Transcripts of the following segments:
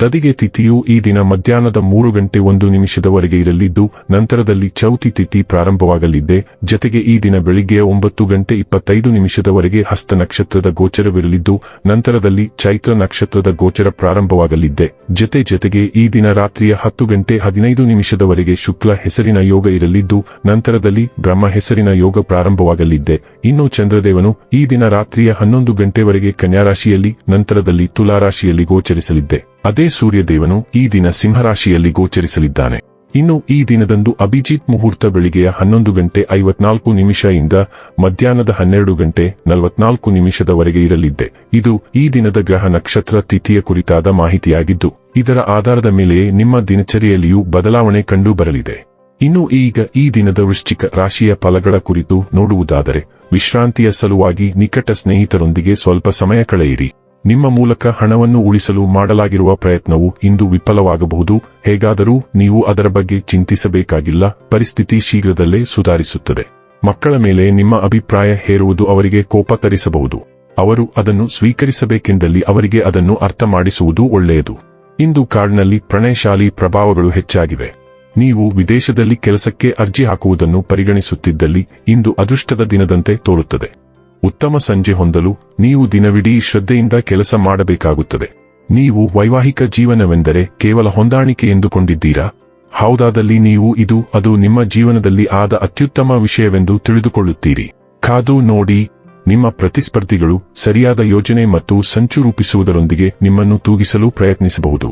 ತದಿಗೆ ತಿಥಿಯು ಈ ದಿನ ಮಧ್ಯಾಹ್ನದ ಮೂರು ಗಂಟೆ ಒಂದು ನಿಮಿಷದವರೆಗೆ ಇರಲಿದ್ದು, ನಂತರದಲ್ಲಿ ಚೌತಿ ತಿಥಿ ಪ್ರಾರಂಭವಾಗಲಿದೆ ಜತೆಗೆ ಈ ದಿನ ಬೆಳಿಗ್ಗೆ ಒಂಬತ್ತು ಗಂಟೆ ಇಪ್ಪತ್ತೈದು ನಿಮಿಷದವರೆಗೆ ಹಸ್ತ ನಕ್ಷತ್ರದ ಗೋಚರವಿರಲಿದ್ದು, ನಂತರದಲ್ಲಿ ಚೈತ್ರ ನಕ್ಷತ್ರದ ಗೋಚರ ಪ್ರಾರಂಭವಾಗಲಿದೆ ಜತೆ ಜತೆಗೆ ಈ ದಿನ ರಾತ್ರಿಯ ಹತ್ತು ಗಂಟೆ ಹದಿನೈದು ನಿಮಿಷದವರೆಗೆ ಶುಕ್ಲ ಹೆಸರಿನ ಯೋಗ ಇರಲಿದ್ದು, ನಂತರದಲ್ಲಿ ಬ್ರಹ್ಮ ಹೆಸರಿನ ಯೋಗ ಪ್ರಾರಂಭವಾಗಲಿದೆ ಇನ್ನು ಚಂದ್ರದೇವನು ಈ ದಿನ ರಾತ್ರಿಯ ಹನ್ನೊಂದು ಗಂಟೆವರೆಗೆ ಕನ್ಯಾರಾಶಿಯಲ್ಲಿ, ನಂತರದಲ್ಲಿ ತುಲಾರಾಶಿಯಲ್ಲಿ ಗೋಚರಿಸಲಿದ್ದೆ. ಅದೇ ಸೂರ್ಯದೇವನು ಈ ದಿನ ಸಿಂಹರಾಶಿಯಲ್ಲಿ ಗೋಚರಿಸಲಿದ್ದಾನೆ. ಇನ್ನು ಈ ದಿನದಂದು ಅಭಿಜಿತ್ ಮುಹೂರ್ತ ಬೆಳಿಗ್ಗೆಯ ಹನ್ನೊಂದು ಗಂಟೆ ಐವತ್ನಾಲ್ಕು ನಿಮಿಷದಿಂದ ಮಧ್ಯಾಹ್ನದ ಹನ್ನೆರಡು ಗಂಟೆ ನಲವತ್ನಾಲ್ಕು ನಿಮಿಷದವರೆಗೆ ಇರಲಿದ್ದೆ. ಇದು ಈ ದಿನದ ಗ್ರಹ ನಕ್ಷತ್ರ ತಿಥಿಯ ಕುರಿತಾದ ಮಾಹಿತಿಯಾಗಿದ್ದು, ಇದರ ಆಧಾರದ ಮೇಲೆಯೇ ನಿಮ್ಮ ದಿನಚರಿಯಲ್ಲಿಯೂ ಬದಲಾವಣೆ ಕಂಡು ಬರಲಿದೆ. ಇನ್ನು ಈಗ ಈ ದಿನದ ವೃಶ್ಚಿಕ ರಾಶಿಯ ಫಲಗಳ ಕುರಿತು ನೋಡುವುದಾದರೆ, ವಿಶ್ರಾಂತಿಯ ಸಲುವಾಗಿ ನಿಕಟ ಸ್ನೇಹಿತರೊಂದಿಗೆ ಸ್ವಲ್ಪ ಸಮಯ ಕಳೆಯಿರಿ. ನಿಮ್ಮ ಮೂಲಕ ಹಣವನ್ನು ಉಳಿಸಲು ಮಾಡಲಾಗಿರುವ ಪ್ರಯತ್ನವು ಇಂದು ವಿಫಲವಾಗಬಹುದು. ಹೇಗಾದರೂ ನೀವು ಅದರ ಬಗ್ಗೆ ಚಿಂತಿಸಬೇಕಾಗಿಲ್ಲ. ಪರಿಸ್ಥಿತಿ ಶೀಘ್ರದಲ್ಲೇ ಸುಧಾರಿಸುತ್ತದೆ. ಮಕ್ಕಳ ಮೇಲೆ ನಿಮ್ಮ ಅಭಿಪ್ರಾಯ ಹೇರುವುದು ಅವರಿಗೆ ಕೋಪ ತರಿಸಬಹುದು. ಅವರು ಅದನ್ನು ಸ್ವೀಕರಿಸಬೇಕೆಂದಲ್ಲಿ ಅವರಿಗೆ ಅದನ್ನು ಅರ್ಥ ಮಾಡಿಸುವುದು ಒಳ್ಳೆಯದು. ಇಂದು ಕಾರ್ಡ್ನಲ್ಲಿ ಪ್ರಣಯಶಾಲಿ ಪ್ರಭಾವಗಳು ಹೆಚ್ಚಾಗಿವೆ. ನೀವು ವಿದೇಶದಲ್ಲಿ ಕೆಲಸಕ್ಕೆ ಅರ್ಜಿ ಹಾಕುವುದನ್ನು ಪರಿಗಣಿಸುತ್ತಿದ್ದಲ್ಲಿ ಇಂದು ಅದೃಷ್ಟದ ದಿನದಂತೆ ತೋರುತ್ತದೆ. ಉತ್ತಮ ಸಂಜೆ ಹೊಂದಲು ನೀವು ದಿನವಿಡೀ ಶ್ರದ್ಧೆಯಿಂದ ಕೆಲಸ ಮಾಡಬೇಕಾಗುತ್ತದೆ. ನೀವು ವೈವಾಹಿಕ ಜೀವನವೆಂದರೆ ಕೇವಲ ಹೊಂದಾಣಿಕೆ ಎಂದುಕೊಂಡಿದ್ದೀರಾ? ಹೌದಾದಲ್ಲಿ ನೀವು ಇದು, ಅದು ನಿಮ್ಮ ಜೀವನದಲ್ಲಿ ಆದ ಅತ್ಯುತ್ತಮ ವಿಷಯವೆಂದು ತಿಳಿದುಕೊಳ್ಳುತ್ತೀರಿ. ಕಾದು ನೋಡಿ, ನಿಮ್ಮ ಪ್ರತಿಸ್ಪರ್ಧಿಗಳು ಸರಿಯಾದ ಯೋಜನೆ ಮತ್ತು ಸಂಚು ರೂಪಿಸುವುದರೊಂದಿಗೆ ನಿಮ್ಮನ್ನು ತೂಗಿಸಲು ಪ್ರಯತ್ನಿಸಬಹುದು.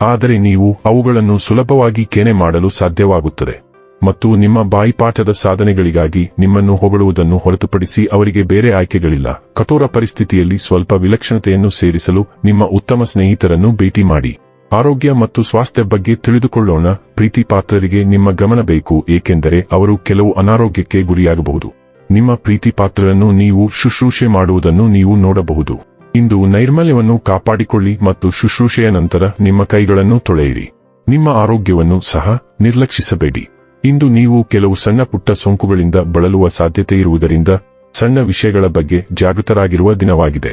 ಆದರೆ ನೀವು ಅವುಗಳನ್ನು ಸುಲಭವಾಗಿ ಕೆನೆ ಮಾಡಲು ಸಾಧ್ಯವಾಗುತ್ತದೆ. ಮತ್ತು ನಿಮ್ಮ ಬಾಯಿಪಾಠದ ಸಾಧನೆಗಳಿಗಾಗಿ ನಿಮ್ಮನ್ನು ಹೊಗಳುವುದನ್ನು ಹೊರತುಪಡಿಸಿ ಅವರಿಗೆ ಬೇರೆ ಆಯ್ಕೆಗಳಿಲ್ಲ. ಕಠೋರ ಪರಿಸ್ಥಿತಿಯಲ್ಲಿ ಸ್ವಲ್ಪ ವಿಲಕ್ಷಣತೆಯನ್ನು ಸೇರಿಸಲು ನಿಮ್ಮ ಉತ್ತಮ ಸ್ನೇಹಿತರನ್ನು ಭೇಟಿ ಮಾಡಿ. ಆರೋಗ್ಯ ಮತ್ತು ಸ್ವಾಸ್ಥ್ಯ ಬಗ್ಗೆ ತಿಳಿದುಕೊಳ್ಳೋಣ. ಪ್ರೀತಿ ಪಾತ್ರರಿಗೆ ನಿಮ್ಮ ಗಮನ ಬೇಕು, ಏಕೆಂದರೆ ಅವರು ಕೆಲವು ಅನಾರೋಗ್ಯಕ್ಕೆ ಗುರಿಯಾಗಬಹುದು. ನಿಮ್ಮ ಪ್ರೀತಿ ಪಾತ್ರರನ್ನು ನೀವು ಶುಶ್ರೂಷೆ ಮಾಡುವುದನ್ನು ನೀವು ನೋಡಬಹುದು. ಇಂದು ನೈರ್ಮಲ್ಯವನ್ನು ಕಾಪಾಡಿಕೊಳ್ಳಿ ಮತ್ತು ಶುಶ್ರೂಷೆಯ ನಂತರ ನಿಮ್ಮ ಕೈಗಳನ್ನು ತೊಳೆಯಿರಿ. ನಿಮ್ಮ ಆರೋಗ್ಯವನ್ನು ಸಹ ನಿರ್ಲಕ್ಷಿಸಬೇಡಿ. ಇಂದು ನೀವು ಕೆಲವು ಸಣ್ಣ ಪುಟ್ಟ ಸೋಂಕುಗಳಿಂದ ಬಳಲುವ ಸಾಧ್ಯತೆ ಇರುವುದರಿಂದ ಸಣ್ಣ ವಿಷಯಗಳ ಬಗ್ಗೆ ಜಾಗೃತರಾಗಿರುವ ದಿನವಾಗಿದೆ.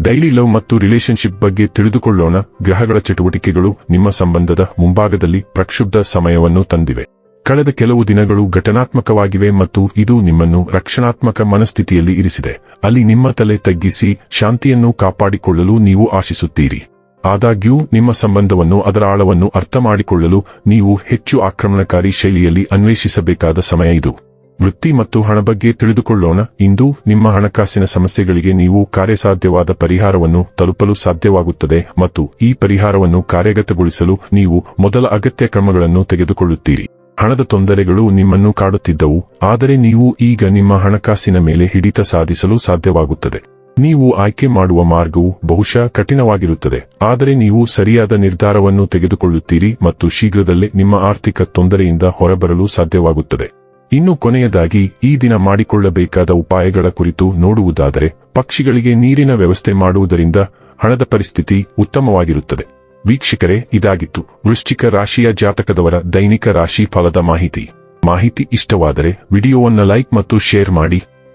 ಡೈಲಿ ಲವ್ ಮತ್ತು ರಿಲೇಶನ್ಶಿಪ್ ಬಗ್ಗೆ ತಿಳಿದುಕೊಳ್ಳೋಣ. ಗ್ರಹಗಳ ಚಟುವಟಿಕೆಗಳು ನಿಮ್ಮ ಸಂಬಂಧದ ಮುಂಭಾಗದಲ್ಲಿ ಪ್ರಕ್ಷುಬ್ಧ ಸಮಯವನ್ನು ತಂದಿವೆ. ಕಳೆದ ಕೆಲವು ದಿನಗಳು ಘಟನಾತ್ಮಕವಾಗಿವೆ ಮತ್ತು ಇದು ನಿಮ್ಮನ್ನು ರಕ್ಷಣಾತ್ಮಕ ಮನಸ್ಥಿತಿಯಲ್ಲಿ ಇರಿಸಿದೆ. ಅಲ್ಲಿ ನಿಮ್ಮ ತಲೆ ತಗ್ಗಿಸಿ ಶಾಂತಿಯನ್ನು ಕಾಪಾಡಿಕೊಳ್ಳಲು ನೀವು ಆಶಿಸುತ್ತೀರಿ. ಆದಾಗ್ಯೂ, ನಿಮ್ಮ ಸಂಬಂಧವನ್ನು ಅದರ ಆಳವನ್ನು ಅರ್ಥ ಮಾಡಿಕೊಳ್ಳಲು ನೀವು ಹೆಚ್ಚು ಆಕ್ರಮಣಕಾರಿ ಶೈಲಿಯಲ್ಲಿ ಅನ್ವೇಷಿಸಬೇಕಾದ ಸಮಯ ಇದು. ವೃತ್ತಿ ಮತ್ತು ಹಣ ಬಗ್ಗೆ ತಿಳಿದುಕೊಳ್ಳೋಣ. ಇಂದು, ನಿಮ್ಮ ಹಣಕಾಸಿನ ಸಮಸ್ಯೆಗಳಿಗೆ ನೀವು ಕಾರ್ಯಸಾಧ್ಯವಾದ ಪರಿಹಾರವನ್ನು ತಲುಪಲು ಸಾಧ್ಯವಾಗುತ್ತದೆ ಮತ್ತು ಈ ಪರಿಹಾರವನ್ನು ಕಾರ್ಯಗತಗೊಳಿಸಲು ನೀವು ಮೊದಲ ಅಗತ್ಯ ಕ್ರಮಗಳನ್ನು ತೆಗೆದುಕೊಳ್ಳುತ್ತೀರಿ. ಹಣದ ತೊಂದರೆಗಳು ನಿಮ್ಮನ್ನು ಕಾಡುತ್ತಿದ್ದವು, ಆದರೆ ನೀವು ಈಗ ನಿಮ್ಮ ಹಣಕಾಸಿನ ಮೇಲೆ ಹಿಡಿತ ಸಾಧಿಸಲು ಸಾಧ್ಯವಾಗುತ್ತದೆ. ನೀವು ಆಯ್ಕೆ ಮಾಡುವ ಮಾರ್ಗವು ಬಹುಶಃ ಕಠಿಣವಾಗಿರುತ್ತದೆ. ಆದರೆ ನೀವು ಸರಿಯಾದ ನಿರ್ಧಾರವನ್ನು ತೆಗೆದುಕೊಳ್ಳುತ್ತೀರಿ ಮತ್ತು ಶೀಘ್ರದಲ್ಲೇ ನಿಮ್ಮ ಆರ್ಥಿಕ ತೊಂದರೆಯಿಂದ ಹೊರಬರಲು ಸಾಧ್ಯವಾಗುತ್ತದೆ. ಇನ್ನು ಕೊನೆಯದಾಗಿ, ಈ ದಿನ ಮಾಡಿಕೊಳ್ಳಬೇಕಾದ ಉಪಾಯಗಳ ಕುರಿತು ನೋಡುವುದಾದರೆ, ಪಕ್ಷಿಗಳಿಗೆ ನೀರಿನ ವ್ಯವಸ್ಥೆ ಮಾಡುವುದರಿಂದ ಹಣದ ಪರಿಸ್ಥಿತಿ ಉತ್ತಮವಾಗಿರುತ್ತದೆ. ವೀಕ್ಷಕರೇ, ಇದಾಗಿತ್ತು. ವೃಶ್ಚಿಕ ರಾಶಿಯ ಜಾತಕದವರ ದೈನಿಕ ರಾಶಿ ಫಲದ ಮಾಹಿತಿ. ಮಾಹಿತಿ ಇಷ್ಟವಾದರೆ, ವಿಡಿಯೋವನ್ನು ಲೈಕ್ ಮತ್ತು ಶೇರ್ ಮಾಡಿ.